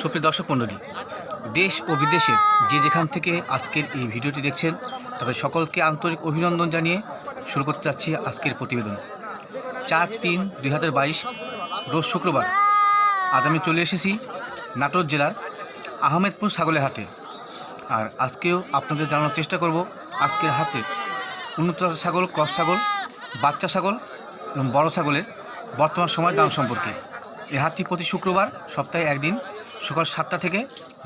সুপ্রিয় দর্শক মণ্ডলী, দেশ ও বিদেশের যে যেখান থেকে আজকের এই ভিডিওটি দেখছেন, তাদের সকলকে আন্তরিক অভিনন্দন জানিয়ে শুরু করতে যাচ্ছি আজকের প্রতিবেদন। চার তিন দুই হাজার বাইশ রোজ শুক্রবার আজ আমি চলে এসেছি নাটোর জেলার আহমেদপুর ছাগলের হাটে। আর আজকেও আপনাদের জানানোর চেষ্টা করব আজকের হাতে উন্নত ছাগল, ক্রস ছাগল, বাচ্চা ছাগল এবং বড় ছাগলের বর্তমান সময়ের দাম সম্পর্কে। এই হাটটি প্রতি শুক্রবার সপ্তাহে একদিন সকাল সাতটা থেকে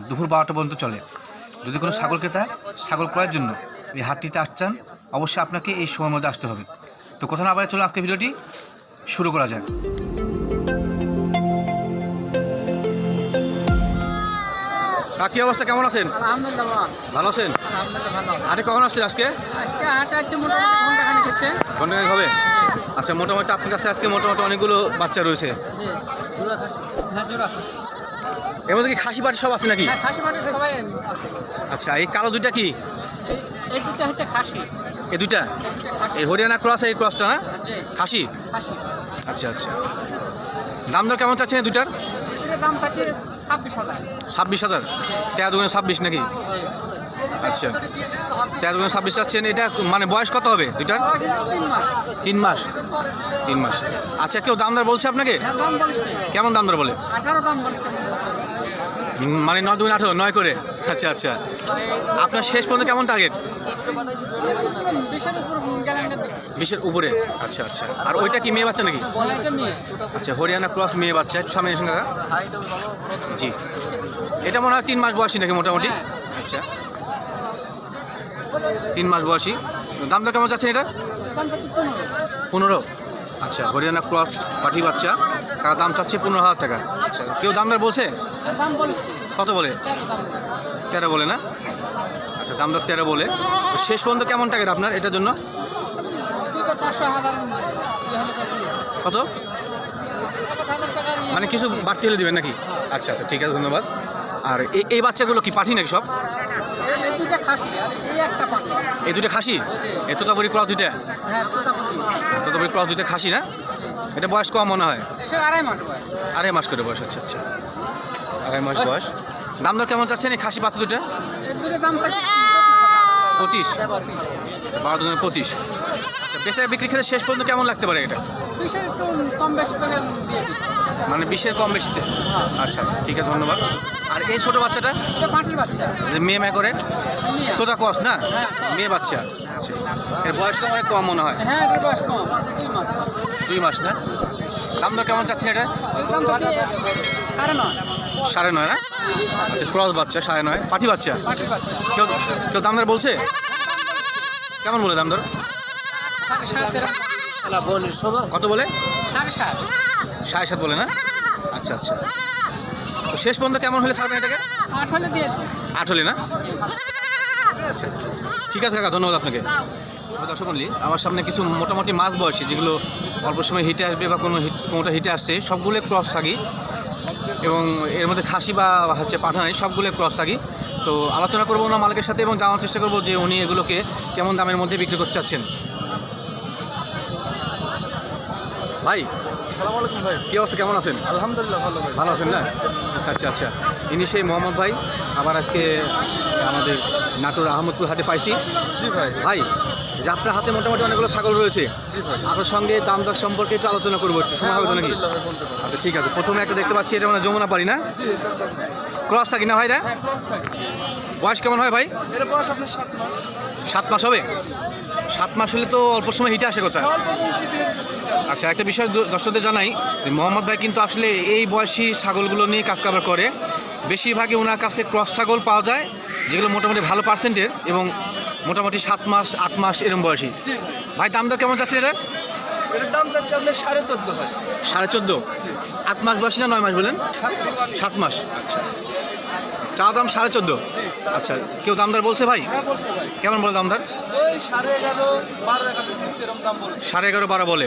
দুপুর বারোটা পর্যন্ত চলে। যদি কোনো ছাগল ক্রেতা ছাগল ক্রয়ের জন্য এই হাটটিতে আসছেন অবশ্যই আপনাকে এই সময়ের মধ্যে আসতে হবে। তো কোথাও না আবার চলুন আজকে ভিডিওটি শুরু করা যাক। কাকি অবস্থা? কেমন আছেন? ভালো। আছেন? হাটে কখন আসছেন আজকে? ঘন্টাখানেক হবে? আচ্ছা মোটামুটি আপনার কাছে আজকে মোটামুটি অনেকগুলো বাচ্চা রয়েছে। এর মধ্যে কি খাসি পাটি সব আছে নাকি? হ্যাঁ খাসি মাঠে সবাই আচ্ছা এই কালো দুইটা কি? এই এই হচ্ছে খাসি। এই দুইটা? এই হরিয়ানা ক্রস এই ক্রসটা না? খাসি? আচ্ছা আচ্ছা। দাম দর কেমন চাচ্ছেন এই দুইটার? দাম ছাব্বিশ হাজার। ছাব্বিশ হাজার? তেরো দুগুণে ছাব্বিশ নাকি? আচ্ছা। তেরো দুগুণে ছাব্বিশ চাচ্ছেন এটা মানে বয়স কত হবে দুইটার? তিন মাস। তিন মাস। আচ্ছা কেউ দামদার বলছে আপনাকে? হ্যাঁ কেমন দামদার বলে? আঠারো দাম বলছে। উম, মানে নয় দুগুণ আঠারো, নয় করে। আচ্ছা আচ্ছা। আপনার শেষ পর্যন্ত কেমন টার্গেট বিশের উপর। আচ্ছা আচ্ছা। আর ওইটা কি মেয়ে বাচ্চা নাকি? আচ্ছা হরিয়ানা ক্রস মেয়ে বাচ্চা। একটু সামনে এসে জি। এটা মনে হয় তিন মাস বয়সী নাকি মোটামুটি? আচ্ছা। তিন মাস বয়সী। দাম দর কেমন যাচ্ছে এটা? পনেরো। আচ্ছা হরিয়ানা ক্রস পাঠি বাচ্চা। কার দাম চাচ্ছে পনেরো হাজার টাকা। আচ্ছা কেউ দাম দর বলছে এর দাম বলছে? কত বলে? তেরো বলে না? আচ্ছা দাম দর তেরো বলে। শেষ পর্যন্ত কেমন টাকা আপনার এটার জন্য? কত? মানে কিছু বাড়তি হলে দেবেন নাকি? আচ্ছা আচ্ছা ঠিক আছে ধন্যবাদ। আর এই বাচ্চাগুলো কি পাঠি নাকি সব? এই- দুটা খাসি আর এই একটা পাখি এই দুটো খাসি? এত তো বড়ি ক্রস দুইটা? হ্যাঁ দুটা পাখি এত তো বড়ি ক্রস দুইটা খাসি না? এটা বয়স কম মনে হয়। আড়াই মাস করে বয়স আচ্ছা আচ্ছা। আড়াই মাস বয়স। দাম দর কেমন চাচ্ছেন? এই খাসি বাচ্চা দুটো পঁচিশ। বারো দুজনে পঁচিশ। আচ্ছা বেচা বিক্রি ক্ষেত্রে শেষ পর্যন্ত কেমন লাগতে পারে এটা? মানে বিশের কম বেশিতে? আচ্ছা আচ্ছা ঠিক আছে ধন্যবাদ। আর এই ছোটো বাচ্চাটা? এটা পাটির বাচ্চা। যে মেয়ে মেয়ে করে। তোতা কস না? মেয়ে বাচ্চা। আচ্ছা এর বয়স অনেক কম মনে হয়। হ্যাঁ এটার বয়স কম। দুই মাস। না? দাম দর কেমন চাচ্ছেন এটা? সাড়ে নয় না আচ্ছা ক্রস বাচ্চা সাড়ে নয়। পাঠি বাচ্চা? কেউ কেউ দাম দর বলছে? কেমন বলে দাম দর? সাড়ে সাত কত বলে? সাড়ে সাত বলে না? আচ্ছা আচ্ছা। শেষ পর্যন্ত কেমন হলে ছাড়বেন এটাকে? আট হলে না? আচ্ছা ঠিক আছে কাকা ধন্যবাদ আপনাকে। দর্শক মন্ডলী, আমার সামনে কিছু মোটামুটি মাছ বয়সী যেগুলো অল্প সময় হিটে আসবে বা কোনো হিট কোনোটা হিটে আসছে সবগুলো ক্রস থাকি। এবং এর মধ্যে খাসি বা হচ্ছে পাঠানি সবগুলো ক্রস থাকি। তো আলোচনা করব ওনার মালিকের সাথে এবং জানার চেষ্টা করব যে উনি এগুলোকে কেমন দামের মধ্যে বিক্রি করতে চাচ্ছেন। ভাই সালাম আলাইকুম ভাই। কি অবস্থা? কেমন আছেন? আলহামদুলিল্লাহ ভালো ভাই। ভালো আছেন না? আচ্ছা আচ্ছা। ইনি সেই মোহাম্মদ ভাই আবার আজকে আমাদের নাটোর আহমদপুর হাটে পাইছি। জি ভাই। ভাই যে আপনার হাতে মোটামুটি অনেকগুলো ছাগল রয়েছে। আপনার সঙ্গে দাম দর সম্পর্কে একটু আলোচনা করব একটু সময় হবে নাকি? আচ্ছা ঠিক আছে। প্রথমে একটা দেখতে পাচ্ছি এটা মানে যমুনা পারি না? এটা ক্রস থাকি না ভাইরা হ্যাঁ বয়স কেমন হয় ভাই? সাত মাস। হবে? সাত মাস হলে তো অল্প সময় হিটে আসে দিয়ে আচ্ছা একটা বিষয় দর্শকদের জানাই মোহাম্মদ ভাই কিন্তু আসলে এই বয়সী ছাগলগুলো নিয়ে কাজ কারবার করে। বেশিরভাগই ওনার কাছে ক্রস ছাগল পাওয়া যায় যেগুলো মোটামুটি ভালো পার্সেন্টের এবং মোটামুটি সাত মাস আট মাস এরম বয়সী। ভাই। দাম দর কেমন যাচ্ছে এটা? এটার দাম যাচ্ছে আপনার সাড়ে চোদ্দ ভাই। সাড়ে চোদ্দ? আট মাস বয়সী না নয় মাস বলেন? সাত মাস। আচ্ছা চা দাম সাড়ে চোদ্দ? আচ্ছা কেউ দামদার বলছে ভাই? হ্যাঁ বলছে ভাই। কেমন বলে দামদার সাড়ে এগারো বারো বলে।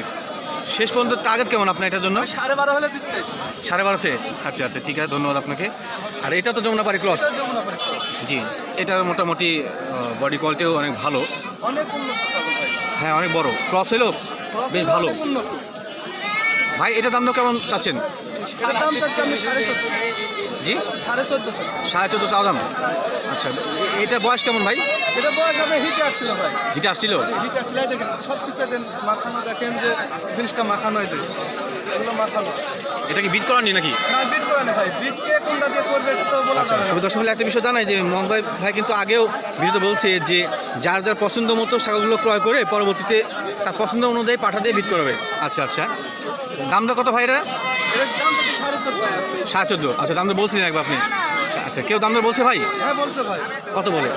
শেষ পর্যন্ত টার্গেট কেমন আপনার এটার জন্য? সাড়ে বারো হলে দিতে সাড়ে বারোতে আচ্ছা আচ্ছা ঠিক আছে ধন্যবাদ আপনাকে। আর এটা তো যমুনাপাড়ি ক্রস। জি এটার মোটামুটি বডি কোয়ালিটিও অনেক ভালো। অনেক হ্যাঁ অনেক বড়। ক্রস হলেও বেশ ভালো। ভাই এটা দাম কেমন চাচ্ছেন? দাম আপনি সাড়ে চোদ্দ জি? সাড়ে চোদ্দ চাওয়া দাম? আচ্ছা এ- এটার বয়স কেমন ভাই? এটা বয়স হিটে আসছিল ভাই। হিটে আসছিল? হিটে আসছিল দেখেন সব কিছু মাখানো দেখেন যে জিনিসটা মাখানো এই যে এগুলো মাখানো। এটা কি বিট করানি নাকি? না বিট করে ভাই বিট কে কোনটা দিয়ে করবে তো বলা আচ্ছা যাবে শুভ দর্শক একটা বিষয় জানাই যে মোহন ভাই ভাই কিন্তু আগেও ভিডিওতে বলছে যে যার যার পছন্দ মতো ছাগলগুলো ক্রয় করে পরবর্তীতে তার পছন্দ অনুযায়ী পাঠা দিয়ে বিট করবে। আচ্ছা আচ্ছা। দাম দর কত ভাই এটা এটার দাম তো সাড়ে চোদ্দ আচ্ছা দাম বলছিলেন একবার আপনি। আচ্ছা, আচ্ছা কেউ দাম দর বলছে ভাই? হ্যাঁ বলছে ভাই। কত বলে?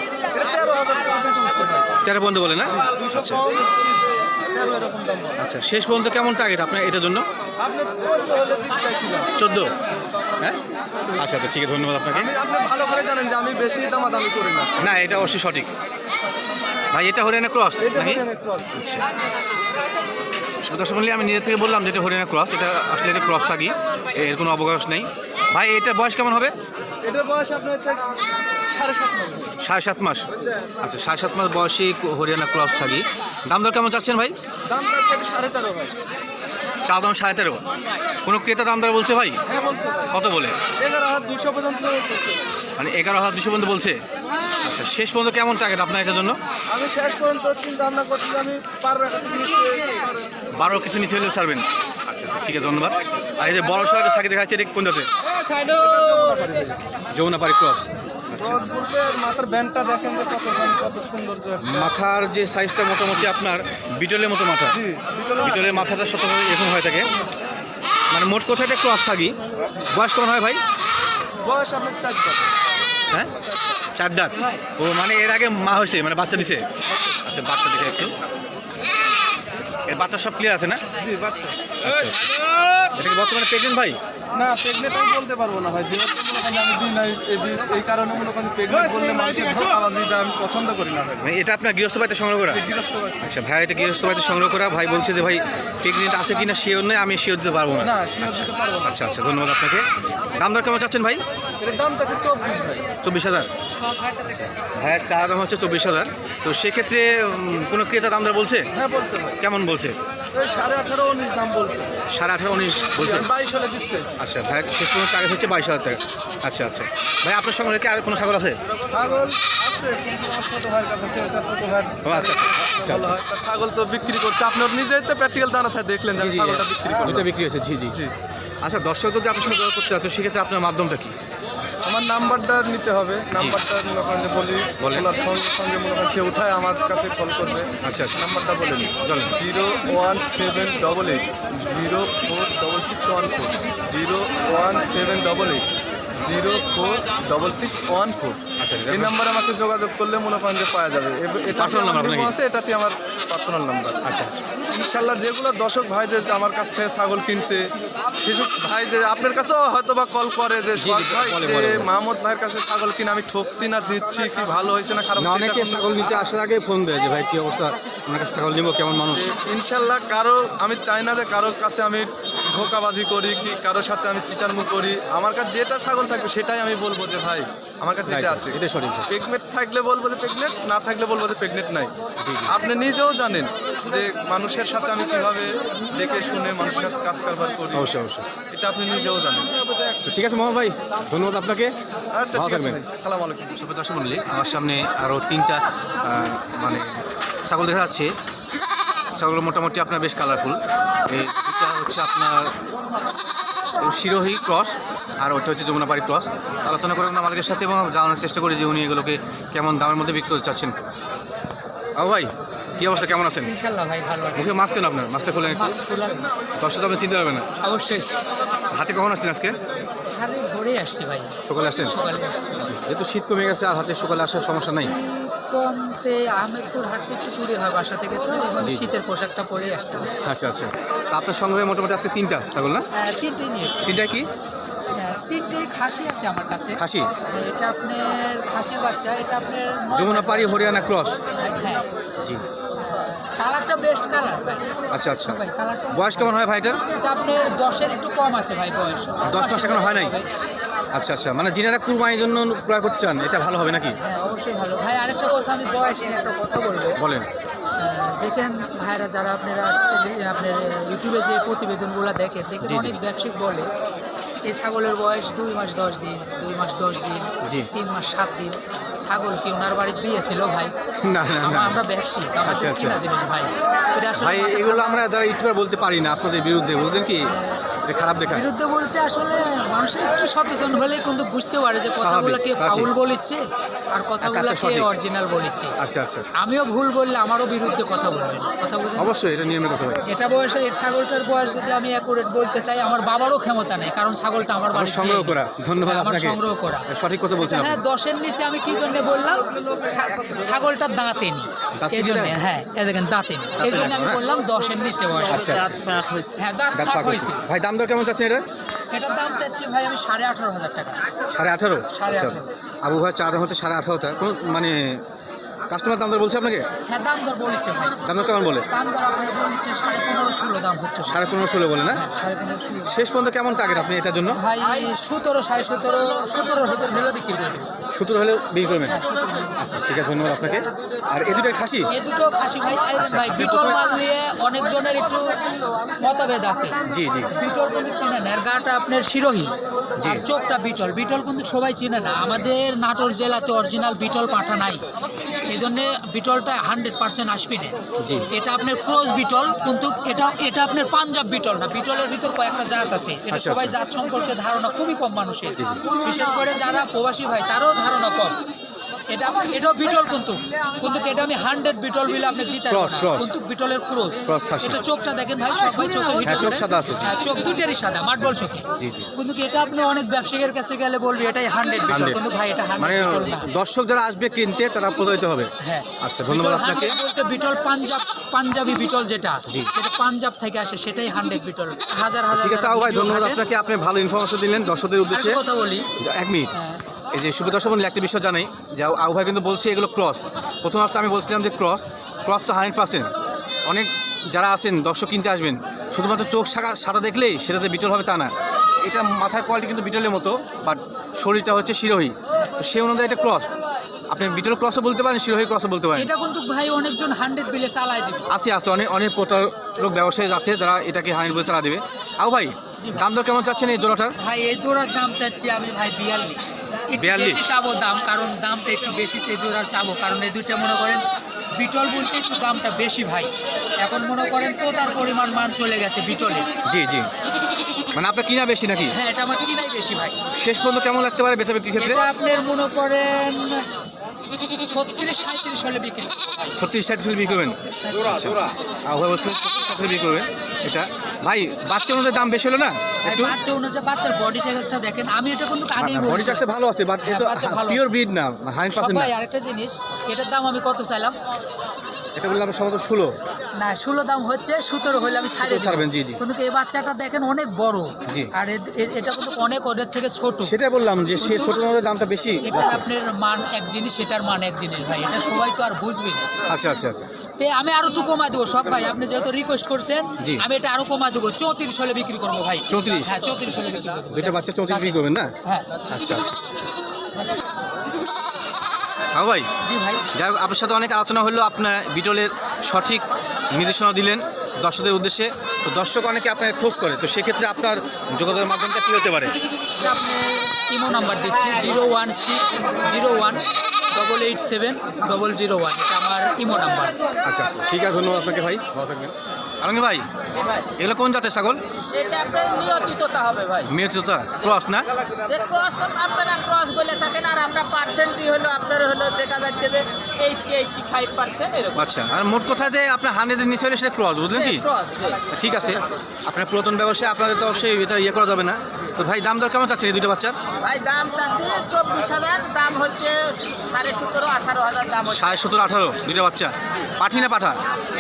তেরো পর্যন্ত বলে না? বলে। আচ্ছা শেষ পর্যন্ত কেমন টার্গেট আপনার এটার জন্য? চোদ্দ হ্যাঁ? আচ্ছা আচ্ছা ঠিক আছে ধন্যবাদ আপনাকে। আপনি ভালো করে জানেন যে আমি বেশি দামাদামি করি না। না এটা অবশ্যই সঠিক। ভাই এটা হরিয়ানা ক্রস নাকি। দর্শক মন্ডলী, আমি নিজের থেকে বললাম যে এটা হরিয়ানা ক্রস এটা আসলে এটা ক্রস থাকি এর কোনো অবকাশ নেই। ভাই এটা বয়স কেমন হবে? এটার বয়স আপনার সাড়ে সাত মাস। আচ্ছা সাড়ে সাত মাস বয়সী হরিয়ানা ক্রস থাকি দাম দর কেমন চাচ্ছেন ভাই? দাম সাড়ে তেরো ভাই। চা দাম সাড়ে তেরো। কোনো ক্রেতা দাম দর বলছে ভাই? হ্যাঁ কত বলে? এগারো হাজার দুশো পর্যন্ত মানে এগারো হাজার দুশো পর্যন্ত বলছে? আচ্ছা শেষ পর্যন্ত কেমন টার্গেট আপনার এটার জন্য? আমি শেষ পর্যন্ত চিন্তা ভাবনা করছি আমি পারব বারো কিছু নিচে হলেও ছাড়বেন। আচ্ছা আচ্ছা, ঠিক আছে ধন্যবাদ। আর এই যে বড় সড়কে সাকি দেখা যাচ্ছে এটা কোন যাতে যমুনাপাড়ি ক্রস রস বলতে মাথার যে একটা। সাইজটা মোটামুটি আপনার বিটলের মতো মাথা। বিটলের মাথাটা শতভাগ এরকম হয়ে থাকে। মানে মোট কথা এটা ক্রস থাকি। বয়স কেমন হয় ভাই? বয়স আপনার চার হ্যাঁ? চার দাঁত। ও মানে এর আগে মা হয়েছে মানে বাচ্চা দিছে। আচ্ছা বাচ্চা দিছে একটু। বাচ্চা সব ক্লিয়ার আছে না? জি বাচ্চা। এটা কি বর্তমানে প্রেগনেন্ট ভাই? না প্রেগনেন্ট আমি বলতে পারব না ভাই যেহেতু মনে করেন আমি দিই নাই এই বীজ এই কারণে মনে করেন প্রেগনেন্ট বললে মানুষের ধোকাবাজিটা আমি পছন্দ করি না ভাই। এটা আপনার গৃহস্থ বাড়িতে সংগ্রহ করা? গৃহস্থ বাড়ি। আচ্ছা ভাই এটা গৃহস্থ বাড়িতে সংগ্রহ করা। ভাই বলছে যে ভাই প্রেগনেন্ট আছে কিনা শিওর নয় আমি শিওর দিতে পারব না। না শিওর দিতে পারব না। আচ্ছা আচ্ছা ধন্যবাদ আপনাকে। দাম দর কেমন চাচ্ছেন ভাই? এটার দাম চাচ্ছে চব্বিশ ভাই। চব্বিশ হাজার। হ্যাঁ চা দাম হচ্ছে চব্বিশ হাজার। তো সেক্ষেত্রে উম, কোনো ক্রেতা দাম দর বলছে? হ্যাঁ বলছে ভাই। কেমন বলছে? সাড়ে আঠারো উনিশ দাম বলছে। সাড়ে আঠারো উনিশ বলছে। বাইশ হলে দিতে চাইছি। আচ্ছা ভাই শেষ পর্যন্ত টাকা হচ্ছে বাইশ হাজার টাকা। আচ্ছা আচ্ছা। ভাই আপনার সঙ্গে কি আর কোনো ছাগল আছে? ছাগল আছে কিন্তু আমার ছোট ভাইয়ের কাছে আছে ওটা ছোট ভাইয়ের ও আচ্ছা আচ্ছা আচ্ছা হয়। তা ছাগল তো বিক্রি করছে। আপনি নিজেই তো প্র্যাকটিক্যাল দানা থাকে দেখলেন যে ছাগলটা বিক্রি করলাম দুটো বিক্রি হয়েছে জি জি। জি। আচ্ছা দর্শক যদি আপনার সঙ্গে যোগাযোগ করতে তো সেক্ষেত্রে আপনার মাধ্যমটা কি? আমার নাম্বারটা নিতে হবে। নাম্বারটা মনে করেন যে বলি বলেন। ওনার সঙ্গে সঙ্গে মনে করেন সে উঠায় আমার কাছে কল করবে। আচ্ছা আচ্ছা। নাম্বারটা বলে নিন। Zero one seven double eight zero four double six one four. Zero one seven double eight. Zero four double six one four. আচ্ছা, এই নাম্বারে আমাকে যোগাযোগ করলে মনে করেন যে পাওয়া যাবে। এটা আছে? এটাতে আমার পার্সোনাল নাম্বার আচ্ছা। ইনশাল্লাহ যেগুলো দর্শক ভাইদের আমার কাছ থেকে ছাগল কিনছে সেসব ভাই যে আপনার কাছেও হয়তো বা কল করে যে। মাহমুদ ভাইয়ের কাছে ছাগল কিনে আমি ঠকছি না জিতছি কি ভালো হয়েছে না খারাপ অনেকে ছাগল নিতে আসার আগে ফোন দেয় যে ভাই কি অবস্থা? আপনার কাছে ছাগল নিবো কেমন মানুষ? ইনশাল্লাহ কারও আমি চাই না যে কারোর কাছে আমি ধোকাবাজি করি কি কারোর সাথে আমি চিটারমু করি। আমার কাছে যেটা ছাগল থাকবে সেটাই আমি বলব যে ভাই আমার কাছে এটা আছে। এটা সঠিক। প্রেগনেন্ট থাকলে বলব যে প্রেগনেন্ট না থাকলে বলব যে প্রেগনেন্ট নাই। আপনি নিজেও জানেন যে মানুষের সাথে আমি কীভাবে দেখে শুনে মানুষের সাথে কাজ কারবার করি। অবশ্যই অবশ্যই। এটা আপনি নিজেও জানেন। ঠিক আছে মোহাম্মদ ভাই ধন্যবাদ আপনাকে। আচ্ছা ঠিক আছে সালাম আলাইকুম। সুপ্রিয় দর্শক মন্ডলী আমার সামনে আরও তিনটা মানে ছাগল দেখা যাচ্ছে। ছাগল মোটামুটি আপনার বেশ কালারফুল এই দুটা হচ্ছে আপনার শিরোহী ক্রস আর ওটা হচ্ছে যমুনাপাড়ি ক্রস। আলোচনা করে আমরা মালিকের সাথে এবং জানানোর চেষ্টা করি যে উনি এগুলোকে কেমন দামের মধ্যে বিক্রি করতে চাচ্ছেন। ও ভাই কী অবস্থা? কেমন আছেন? ভাই ভালো আছে। মুখে মাছ কেন আপনার? মাছটা খোলেন একটু। দশটা তো আপনি চিনতে পারবেন না। অবশ্যই। হাতে কখন আসছেন আজকে? আসছি ভাই। সকালে আসছেন? যেহেতু শীত কমে গেছে আর হাতে সকালে আসার সমস্যা নাই। কমতে আহমেদপুর হাট থেকে একটু দূরে হয় বাসা থেকে তো শীতের পোশাকটা পরে আসতে হয় আচ্ছা আচ্ছা। আপনার সংগ্রহে মোটামুটি আজকে তিনটা ছাগল না? আহ, তিনটে নিয়ে এসছি। তিনটা কি? হ্যাঁ, তিনটে খাসি আছে আমার কাছে। খাসি? এটা আপনার খাসির বাচ্চা এটা আপনার হরিয়ানা ক্রস? হ্যাঁ জি। কালারটা বেস্ট কালার আচ্ছা আচ্ছা। বয়স কেমন হয় ভাইটার? আপনার দশের একটু কম আছে ভাই বয়স। দশ মাস এখন হয় নাই? আচ্ছা আচ্ছা। মানে যিনারা কুরবানির জন্য ক্রয় করতে চান এটা ভালো হবে নাকি? হ্যাঁ অবশ্যই ভালো। ভাই আরেকটা কথা আমি বয়স নিয়ে একটা কথা বলব। বলেন। দেখেন ভাইরা যারা আপনারা আপনার ইউটিউবে যে প্রতিবেদনগুলো দেখেন দেখেন। অনেক ব্যবসায়িক বলে এই ছাগলের বয়স দুই মাস দশ দিন দুই মাস দশ দিন। তিন মাস সাত দিন। ছাগল কি ওনার বাড়িতে দিয়েছিল ভাই? না না আমরা ব্যবসায়ী আচ্ছা, আচ্ছা। ভাই। ভাই এগুলো আমরা যারা ইউটিউবার বলতে পারি না আপনাদের বিরুদ্ধে। বলতেন কি? এটা খারাপ দেখায়। বিরুদ্ধে বলতে আসলে মানুষের একটু সচেতন হলে কিন্তু বুঝতে পারে যে কথাগুলো কে স্বাভাবিক, তা ফাউল বলিচ্ছে আর কথাগুলো কে অরিজিনাল বলিচ্ছে। আচ্ছা আচ্ছা। আমিও ভুল বললে আমারও বিরুদ্ধে কথা বলবেন। কথা বুঝেন? অবশ্যই এটা নিয়মের কথা এটা বয়সে এই ছাগলটার বয়স যদি আমি অ্যাকুরেট বলতে চাই আমার বাবারও ক্ষমতা নেই কারণ ছাগলটা আমার বাড়িতে সংগ্রহ করা। ধন্যবাদ হ্যাঁ, আপনাকে। সংগ্রহ করা। সঠিক কথা বলছেন হ্যাঁ দশের নিচে আমি কি জন্য বললাম? ছাগলটা এই জন্য হ্যাঁ এই দেখেন দাঁতেনি এই জন্য আমি? বললাম দশের নিচে বয়স। আচ্ছা। হ্যাঁ দাঁত দাঁত ফাঁক হয়েছে। ভাই দাম দর কেমন চাচ্ছেন এটা? এটার দাম চাচ্ছি ভাই আমি সাড়ে আঠারো হাজার টাকা। সাড়ে আঠারো? আচ্ছা। আবু ভাই চার হতে সাড়ে আঠারোটা কোন মানে কাস্টমার দাম দর বলছে আপনাকে? হ্যাঁ দাম দর বলেছে ভাই। দাম দর কেমন বলে? দাম দর আপনি বলেছে সাড়ে পনেরো ষোলো দাম হচ্ছে সাড়ে পনেরো ষোলো বলে না? হ্যাঁ সাড়ে পনেরো ষোলো। শেষ পর্যন্ত কেমন টার্গেট আপনি এটার জন্য? ভাই সতেরো সাড়ে সতেরো সতেরো সতেরো হলে বিক্রি করে দেবো সতেরো হলেও বিক্রি করবেন? হ্যাঁ হলে। আচ্ছা ঠিক আছে ধন্যবাদ আপনাকে। আর এই দুটাই খাসি? এ দুটো খাসি ভাই আচ্ছা, ভাই বিটল মাল নিয়ে অনেকজনের একটু মতভেদ আছে। জি জি। বিটল কিন্তু চিনে না এর গাটা আপনার শিরোহী। জি। আর চোখটা বিটল। বিটল কিন্তু সবাই চিনে না। আমাদের নাটোর জেলাতে অরিজিনাল বিটল পাঠা নাই। এই জন্য বিটলটা হান্ড্রেড পার্সেন্ট আসবে না। এটা আপনার ক্রোজ বিটল কিন্তু এটা এটা আপনার পাঞ্জাব বিটল না বিটলের ভিতর কয়েকটা জাত আছে। এটা আচ্ছা, সবাই আচ্ছা। জাত সম্পর্কে ধারণা খুবই কম মানুষের। বিশেষ করে যারা প্রবাসী ভাই তারও ধারণা কম। এটা এটাও বিটল কিন্তু। কিন্তু এটা আমি হান্ড্রেড বিটল বিলে আপনি দিতে। কিন্তু বিটলের এটা চোখটা দেখেন ভাই সবাই হ্যাঁ, চোখ সাদা আছে। হ্যাঁ, চোখ দুটেরই সাদা চোখে। কিন্তু এটা আপনি অনেক ব্যবসায়ীর কাছে গেলে বলবি এটাই হান্ড্রেড বিটল। কিন্তু ভাই এটা মানে দর্শক যারা আসবে কিনতে তারা প্রতারিত হবে। হ্যাঁ। আচ্ছা ধন্যবাদ আপনাকে। বলতে বিটল পাঞ্জাব পাঞ্জাবি বিটল যেটা যেটা পাঞ্জাব থেকে আসে সেটাই হান্ড্রেড বিটল। হাজার হাজার ঠিক আছে ভাই ধন্যবাদ আপনাকে। আপনি ভালো ইনফরমেশন দিলেন দর্শকদের উদ্দেশ্যে। কথা বলি। এক মিনিট। হ্যাঁ। এই যে শুভ দর্শক বন্ধু, একটা বিষয় জানাই যে আবু ভাই কিন্তু বলছে এগুলো ক্রস প্রথম হচ্ছে আমি বলছিলাম যে ক্রস ক্রস তো হান্ড্রেড পার্সেন্ট। অনেক যারা আছেন দর্শক কিনতে আসবেন শুধুমাত্র চোখ সাদা সাদা দেখলেই সেটাতে বিটল হবে তা না। এটা মাথার কোয়ালিটি কিন্তু বিটলের মতো বাট শরীরটা হচ্ছে শিরোহী। তো সেই অনুযায়ী এটা ক্রস আপনি বিটল ক্রসও বলতে পারেন শিরোহী ক্রসও বলতে পারেন। এটা কিন্তু ভাই অনেকজন হান্ড্রেড বিলে চালায় দিবে। আছে আছে অনেক অনেক প্রতারক ব্যবসায়ী আছে যারা এটাকে হান্ড্রেড বলে চালা দেবে। জি ভাই। দাম দর কেমন চাচ্ছেন এই জোড়াটার? ভাই এই জোড়ার দাম চাচ্ছি আমি ভাই বিয়াল্লিশ। বিয়াল্লিশ? চাবো দাম কারণ দামটা একটু বেশি সেই জোড়ার চাবো। কারণ এই দুইটা মনে করেন বিটল বলতে একটু দামটা বেশি ভাই। এখন মনে করেন পোতার পরিমাণ মান চলে গেছে বিটলে। জি জি। মানে আপনার কিনা বেশি নাকি? হ্যাঁ এটা আমার কিনাই বেশি ভাই। শেষ পর্যন্ত কেমন লাগতে পারে বেচা বিক্রির ক্ষেত্রে? আপনার মনে করেন ছত্রিশ সাঁত্রিশ হলে বিক্রি করব ভাই। ছত্রিশ বিক্রি করবেন? আবহাওয়া বলছে ছত্রিশ ষাট বিক্রি করবেন। এটা ভাই বাচ্চা অনুযায়ী দাম বেশি হলো না? একটু? বাচ্চা অনুযায়ী বাচ্চার বডি টেক্সটা দেখেন। আমি এটা কিন্তু আগেই বডি বলছি। ভালো আছে বাট হ্যাঁ, এটা পিওর ব্রিড না পার্সেন্ট না। সবাই আরেকটা জিনিস এটার দাম আমি কত চাইলাম? এটা বললাম সম্ভবত ষোলো। না ষোলো দাম হচ্ছে সতেরো হলে আমি ছাড়ে সতেরো ছাড়বেন, জি, জি। কিন্তু এই বাচ্চাটা দেখেন অনেক বড়। জি। আর এটা কিন্তু অনেক ওদের থেকে ছোট। সেটাই বললাম যে সে ছোট মধ্যে দামটা বেশি। এটা আপনার মান এক জিনিস এটার মান এক জিনিস ভাই। এটা সবাই তো আর বুঝবে না। আচ্ছা আচ্ছা আচ্ছা। তে আমি আরও একটু কমাই দেবো সব ভাই। আপনি যেহেতু রিকোয়েস্ট করছেন। আমি এটা আরও কমাই দেবো। চৌত্রিশ হলে বিক্রি করব ভাই। 34? হ্যাঁ চৌত্রিশ হলে বিক্রি করব। দুইটা বাচ্চা চৌত্রিশ বিক্রি করবেন না? হ্যাঁ। আচ্ছা। হ্যাঁ ভাই। জি ভাই। যাই হোক আপনার সাথে অনেক আলোচনা হলো আপনার বিটলের সঠিক নির্দেশনা দিলেন দর্শকদের উদ্দেশ্যে। তো দর্শক অনেকে আপনাকে খোঁজ করে তো সেক্ষেত্রে আপনার যোগাযোগের মাধ্যমটা কী হতে পারে? আপনি ইমো নাম্বার দিচ্ছি zero one six zero one double eight seven double zero one এটা আমার ইমো নাম্বার। আচ্ছা ঠিক আছে ধন্যবাদ আপনাকে ভাই। ভালো থাকবেন। ভাই ভাই। এগুলো কোন জাতের ছাগল? এটা আপনার নিয়তিততা হবে ভাই। মেয়ের ক্রস না? যে ক্রস আপনারা ক্রস বলে থাকেন আর আমরা পার্সেন্ট দিয়ে হলো আপনার হলো দেখা যাচ্ছে যে এইটটি এইটটি ফাইভ পার্সেন্ট এরকম। আচ্ছা আর মোট কথা যে আপনার হান্ড্রেডের নিচে হলে সেটা ক্রস বুঝলেন কি? ক্রস ঠিক আছে। আপনার পুরাতন ব্যবসায় আপনাদের তো অবশ্যই এটা ইয়ে করা যাবে না। তো ভাই দাম দর কেমন চাচ্ছেন এই দুটো বাচ্চার? ভাই দাম চাচ্ছি চব্বিশ হাজার দাম হচ্ছে সাড়ে সতেরো আঠারো হাজার দাম সাড়ে সতেরো আঠারো দুটো বাচ্চা। পাঠি না পাঠা?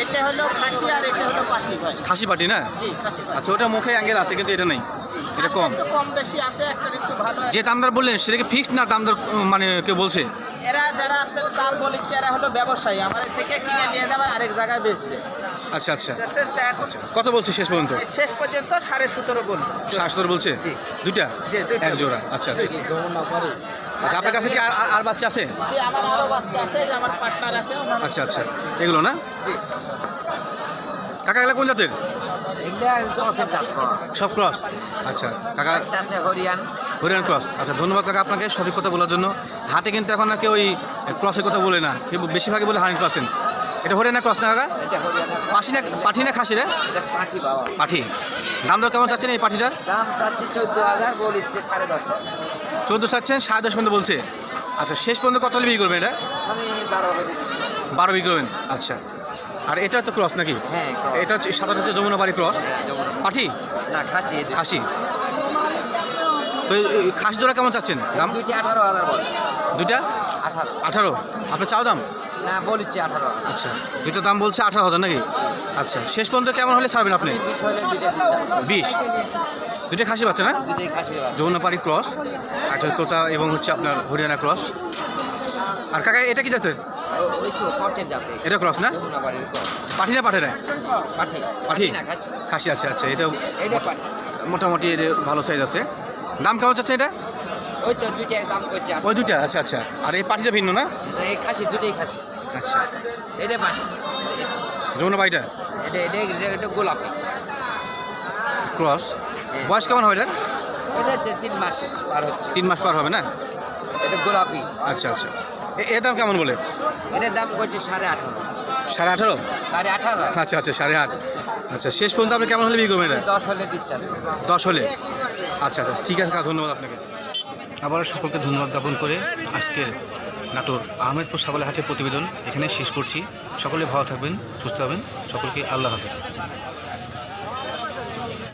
এটা হলো খাসি আর এটা হলো ভাই। খাসি পাটি না? আচ্ছা ওটা মুখে অ্যাঙ্গেল আছে কিন্তু এটা নেই। এটা কম। কম বেশি আছে একটা একটু ভালো যে দাম দর বললেন সেটা কি ফিক্সড না দাম দর মানে কেউ বলছে? এরা যারা আপনার দাম বলিচ্ছে এরা হলো ব্যবসায়ী। আমার থেকে কিনে নিয়ে যাবার আরেক জায়গায় বেচবে। আচ্ছা আচ্ছা। কত বলছে শেষ পর্যন্ত? শেষ পর্যন্ত সাড়ে সতেরো বলব সাড়ে সতেরো বলছে? জি। দুইটা? এক জোড়া। আচ্ছা আচ্ছা। আচ্ছা আপনার কাছে কি আর- বাচ্চা আছে? আমার আরও বাচ্চা আছে আমার পার্টনার আছে আচ্ছা আচ্ছা। এগুলো না? কাকা এগুলো কোন জাতের? সব ক্রস আচ্ছা কাকা হরিয়ান হরিয়ান ক্রস আচ্ছা ধন্যবাদ কাকা আপনাকে সঠিক কথা বলার জন্য। হাটে কিন্তু এখন নাকি ওই ক্রসের কথা বলে না। কেউ বেশিরভাগই বলে হানি ক্রসেন এটা হরিয়ানা ক্রস না কাকা? পাঠি না পাঠি না খাসি রে? পাঠি দাম দর কেমন চাচ্ছেন এই পাঠিটার চোদ্দ চাচ্ছেন সাড়ে দশ পর্যন্ত বলছে। আচ্ছা শেষ পর্যন্ত কত বিক্রি করবেন এটা? বারো বিক্রি করবেন। আচ্ছা। আর এটা তো ক্রস নাকি? হ্যাঁ এটা হচ্ছে সাদা হচ্ছে যমুনা বাড়ি ক্রস হ্যাঁ, পাঠি? না খাসি খাসি। তো খাসি জোড়া কেমন চাচ্ছেন? দাম? দুইটি আঠারো হাজার বলে। দুইটা? আঠারো। আঠারো? আপনার চাও দাম? না বলিচ্ছে আঠারো আচ্ছা দুটো দাম বলছে আঠারো হাজার নাকি? আচ্ছা শেষ পর্যন্ত কেমন হলে ছাড়বেন আপনি? বিশ দুটো খাসি পাচ্ছে না খাসি ক্রস একটা তোতা এবং হচ্ছে আপনার হরিয়ানা ক্রস আর কাকা এটা কি জাতের? এটা ক্রস না। পাঠি না পাঠে না? পাঠি? খাসি। আছে আচ্ছা এটা মোটামুটি ভালো সাইজ আছে। দাম কেমন চাচ্ছে এটা? ওই তো দাম করছে ওই দুইটা আচ্ছা আচ্ছা। আর এই পাঠিটা ভিন্ন না? এই খাসি দুইটাই খাসি। আচ্ছা। এটা পাঠি। যমুনা বাড়িটা? এটা এটা এটা- এটা গোলাপি। ক্রস বয়স কেমন হবে এটা? এটা তিন মাস পার হচ্ছে। তিন মাস পার হবে না? এটা গোলাপি। আচ্ছা আচ্ছা। এ- দাম কেমন বলে? এটার দাম করছে সাড়ে আঠারো। সাড়ে আঠারো? সাড়ে আঠারো। আচ্ছা আচ্ছা সাড়ে আট। আচ্ছা শেষ পর্যন্ত আপনি কেমন হলে বিক্রি করবেন এটা? দশ হলে দিচ্ছে দশ হলে? আচ্ছা আচ্ছা ঠিক আছে ধন্যবাদ আপনাকে। আবারও সকলকে ধন্যবাদ জ্ঞাপন করে আজকের নাটোর আহমেদপুর ছাগলের হাটের প্রতিবেদন এখানে শেষ করছি। সকলে ভালো থাকবেন সুস্থ হবেন সকলকে আল্লাহ হাফেজ।